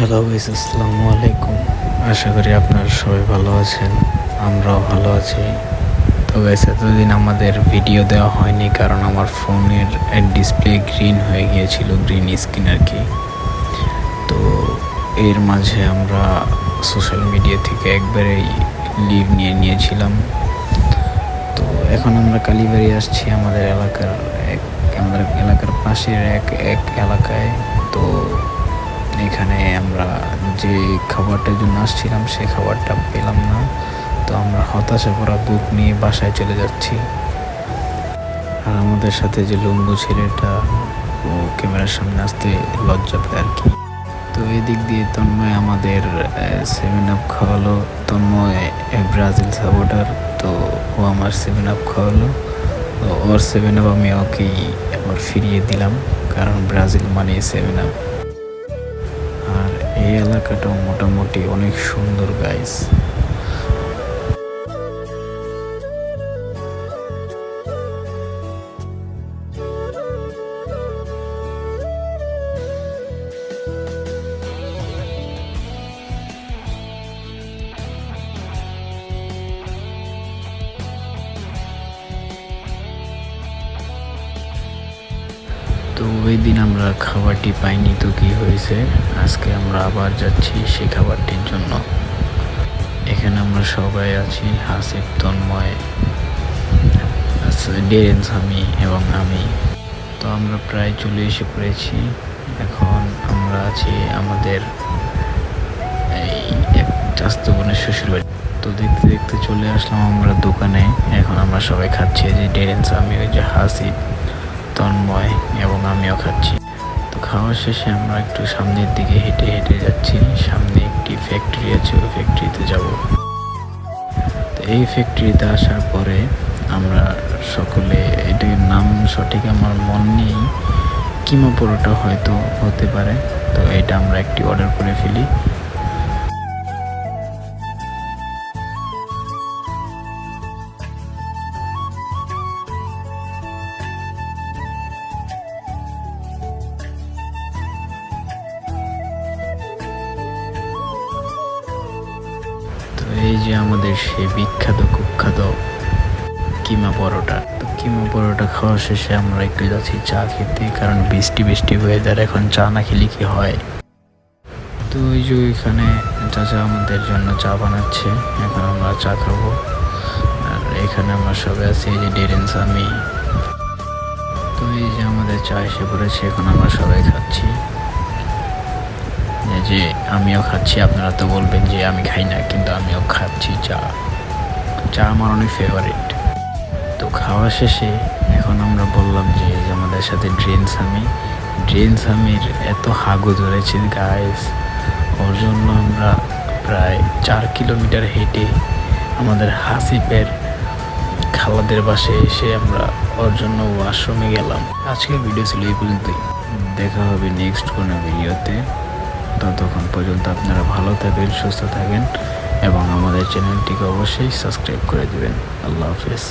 Hello guys আসসালামু আলাইকুম। আশা করি আপনারা সবাই ভালো আছেন, আমরাও ভালো আছি। তো গাইস এতদিন আমাদের ভিডিও দেওয়া হয়নি কারণ আমার ফোনের ডিসপ্লে গ্রিন হয়ে গিয়েছিল গ্রিন স্ক্রিন আর কি। তো এর মাঝে আমরা সোশ্যাল মিডিয়া থেকে একবারেই লিভ নিয়ে নিয়েছিলাম। তো এখন আমরা কালীবাড়ি আসছি আমাদের এলাকার এক, আমাদের এলাকার পাশের এক এক এলাকায়। তো এখানে আমরা যে খাবারটার জন্য আসছিলাম সেই খাবারটা পেলাম না। তো আমরা হতাশা করা বুক নিয়ে বাসায় চলে যাচ্ছি। আর আমাদের সাথে যে লম্বু ছেলেটা, ও ক্যামেরার সামনে আসতে লজ্জা পায় আর কি। তো এদিক দিয়ে তন্ময় আমাদের সেভেন আপ খাওয়ালো। তন্ময় ব্রাজিল সাপোর্টার তো ও আমার সেভেন আপ খাওয়ালো। তো ওর সেভেন আপ আমি ওকেই আবার ফিরিয়ে দিলাম, কারণ ব্রাজিল মানে সেভেন আপ এই এলাকাটাও মোটামুটি অনেক সুন্দর গাইস ওই দিন আমরা খাবারটি পাইনি তো কি হয়েছে? আজকে আমরা আবার যাচ্ছি সেই খাবারটির জন্য। এখানে আমরা সবাই আছি হাসিফ তন্ময়, ডেরেন স্বামী এবং আমি। তো আমরা প্রায় চলে এসে পড়েছি। এখন আমরা আছি আমাদের এই এক চাস্তো বোনের শ্বশুরবাড়ি। তো দেখতে দেখতে চলে আসলাম আমরা দোকানে। এখন আমরা সবাই খাচ্ছি যে ডেরেন স্বামী ওই যে হাসিব তন্ময় এবং আমিও খাচ্ছি। তো খাওয়া শেষে আমরা একটু সামনের দিকে হেঁটে হেঁটে যাচ্ছি। সামনে একটি ফ্যাক্টরি আছে, ওই ফ্যাক্টরিতে যাব। তো এই ফ্যাক্টরিতে আসার পরে আমরা সকলে, এটির নাম সঠিক আমার মন নেই। কিমা পরোটা হয়তো হতে পারে। তো এটা আমরা একটি অর্ডার করে ফেলি। এই যে আমাদের সেই বিখ্যাত, কুখ্যাত কিমা পরোটা। তো কিমা পরোটা খাওয়া শেষে আমরা একটু যাচ্ছি চা খেতে, কারণ বৃষ্টি বৃষ্টি ওয়েদার এখন চা না খেলে কি হয়? তো ওই যে ওইখানে চাচা আমাদের জন্য চা বানাচ্ছে, এখন আমরা চা খাব। আর এখানে আমরা সবাই আছি, এই যে ডেরেন্স আমি তো এই যে আমাদের চা এসে পড়েছে, এখন আমরা সবাই খাচ্ছি। যে আমিও খাচ্ছি, আপনারা তো বলবেন যে আমি খাই না, কিন্তু আমিও খাচ্ছি চা। চা আমার অনেক ফেভারিট তো খাওয়া শেষে এখন আমরা বললাম যে আমাদের সাথে ড্রেন্স আমি ড্রেন্স আমির এত হাগু ধরেছে গাইস ওর জন্য আমরা প্রায় চার কিলোমিটার হেঁটে আমাদের হাসিপের খালাদের বাসে এসে আমরা ওর জন্য ওয়াশরুমে গেলাম। আজকের ভিডিও ছিল এই পর্যন্তই। দেখা হবে নেক্সট কোনো ভিডিওতে ততক্ষণ পর্যন্ত আপনারা ভালো থাকেন সুস্থ থাকেন এবং আমাদের চ্যানেলটিকে অবশ্যই সাবস্ক্রাইব করে দেবেন। আল্লাহ হাফেজ।